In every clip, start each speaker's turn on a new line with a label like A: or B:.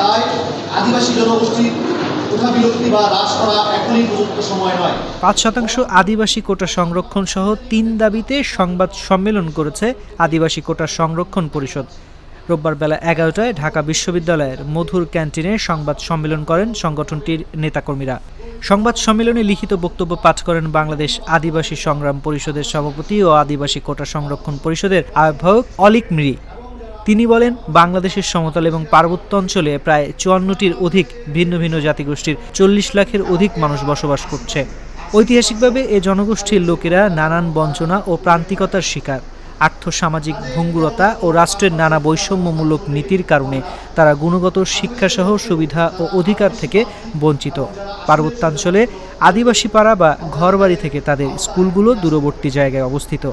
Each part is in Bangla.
A: তাই আদিবাসী জনগোষ্ঠীর
B: পাঁচ শতাংশ আদিবাসী কোটা সংরক্ষণ সহ তিন দাবিতে সংবাদ সম্মেলন করেছে আদিবাসী কোটা সংরক্ষণ পরিষদ। রোববার বেলা এগারোটায় ঢাকা বিশ্ববিদ্যালয়ের মধুর ক্যান্টিনে সংবাদ সম্মেলন করেন সংগঠনটির নেতাকর্মীরা। সংবাদ সম্মেলনে লিখিত বক্তব্য পাঠ করেন বাংলাদেশ আদিবাসী সংগ্রাম পরিষদের সভাপতি ও আদিবাসী কোটা সংরক্ষণ পরিষদের আহ্বায়ক অলিক মৃরি তিনি বলেন, বাংলাদেশের সমতল এবং পার্বত্য অঞ্চলে প্রায় চুয়ান্নটির অধিক ভিন্ন ভিন্ন জাতিগোষ্ঠীর চল্লিশ লাখের অধিক মানুষ বসবাস করছে। ঐতিহাসিকভাবে এ জনগোষ্ঠীর লোকেরা নানান বঞ্চনা ও প্রান্তিকতার শিকার। আর্থসামাজিক ভঙ্গুরতা ও রাষ্ট্রের নানা বৈষম্যমূলক নীতির কারণে তারা গুণগত শিক্ষাসহ সুবিধা ও অধিকার থেকে বঞ্চিত। পার্বত্যাঞ্চলে আদিবাসী পাড়া বা ঘরবাড়ি থেকে তাদের স্কুলগুলো দূরবর্তী জায়গায় অবস্থিত।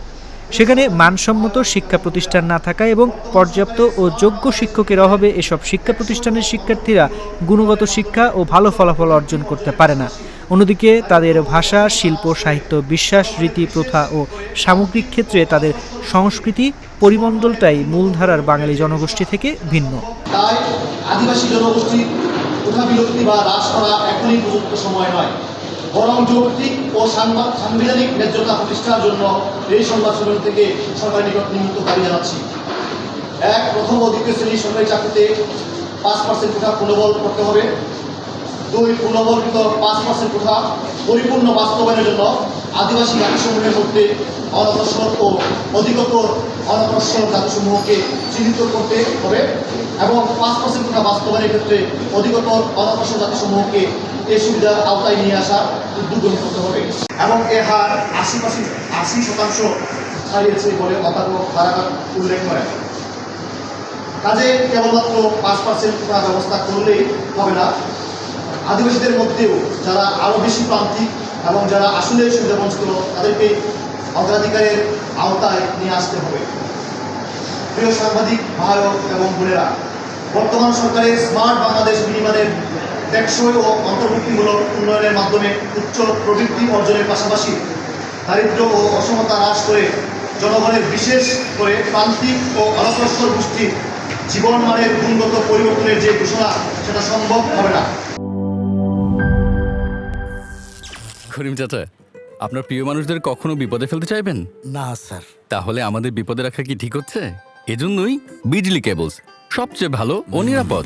B: সেখানে মানসম্মত শিক্ষা প্রতিষ্ঠান না থাকা এবং পর্যাপ্ত ও যোগ্য শিক্ষকের অভাবে এসব শিক্ষা প্রতিষ্ঠানের শিক্ষার্থীরা গুণগত শিক্ষা ও ভালো ফলাফল অর্জন করতে পারে না। অন্যদিকে তাদের ভাষা, শিল্প, সাহিত্য, বিশ্বাস, রীতি, প্রথা ও সামগ্রিক ক্ষেত্রে তাদের সংস্কৃতি পরিমণ্ডলটাই মূলধারার বাঙালি জনগোষ্ঠী থেকে ভিন্ন।
A: তাই আদিবাসী জনগোষ্ঠীর কোঠা বিলুপ্তি বা হ্রাস করা এখনই উপযুক্ত সময় নয়। বরং যৌক্তিক ও সাংবা- সাংবিধানিক ন্যায্যতা প্রতিষ্ঠার জন্য এই সংবাদ সম্মেলন থেকে সরকারের নিকট নিমিত্ত দাবি জানাচ্ছি। এক, প্রথম ও দ্বিতীয় শ্রেণির সরকারি চাকরিতে পাঁচ পার্সেন্ট কোঠা পুনর্বল করতে হবে। দুই পুনর্বর্তিত পাঁচ পার্সেন্ট কোঠা পরিপূর্ণ বাস্তবায়নের জন্য আদিবাসী জাতিসমূহের মধ্যে অনগ্রসর ও অধিকতর অনগ্রসর জাতিসমূহকে চিহ্নিত করতে হবে এবং পাঁচ পার্সেন্ট কোঠা বাস্তবায়নের ক্ষেত্রে অধিকতর অনগ্রসর জাতিসমূহকে আওতায় নিয়ে উদ্যোগ করতে হবে। এবং এ হার আশি পার্সেন্ট, আশি শতাংশ ছাড়িয়েছে বলে উল্লেখ কাজে কেবলমাত্র পাঁচ পার্সেন্ট কোটা ব্যবস্থা করলেই হবে না। আদিবাসীদের মধ্যেও যারা আরও বেশি প্রান্তিক এবং যারা আসলে সুবিধা বঞ্চিত তাদেরকে অগ্রাধিকারের আওতায় নিয়ে আসতে হবে। প্রিয় সাংবাদিক, ভাই এবং বোনেরা, বর্তমান সরকারের স্মার্ট বাংলাদেশ বিনিময়ের টেকসই ও অন্তর্ভুক্তিমূলক উন্নয়নের মাধ্যমে উচ্চ প্রবৃদ্ধি অর্জনের পাশাপাশি দারিদ্র্য ও অসমতা হ্রাস করে জনগণের বিশেষ করে প্রান্তিক ও অনগ্রসর গোষ্ঠীর জীবনমানের গুণগত পরিবর্তনের যে ঘোষণা সেটা সম্ভব হবে না।
C: করিম চাচা আপনার প্রিয় মানুষদের কখনো বিপদে ফেলতে চাইবেন?
D: না স্যার।
C: তাহলে আমাদের বিপদে রাখা কি ঠিক হচ্ছে? এজন্যই বিজলি কেবলস সবচেয়ে ভালো ও নিরাপদ।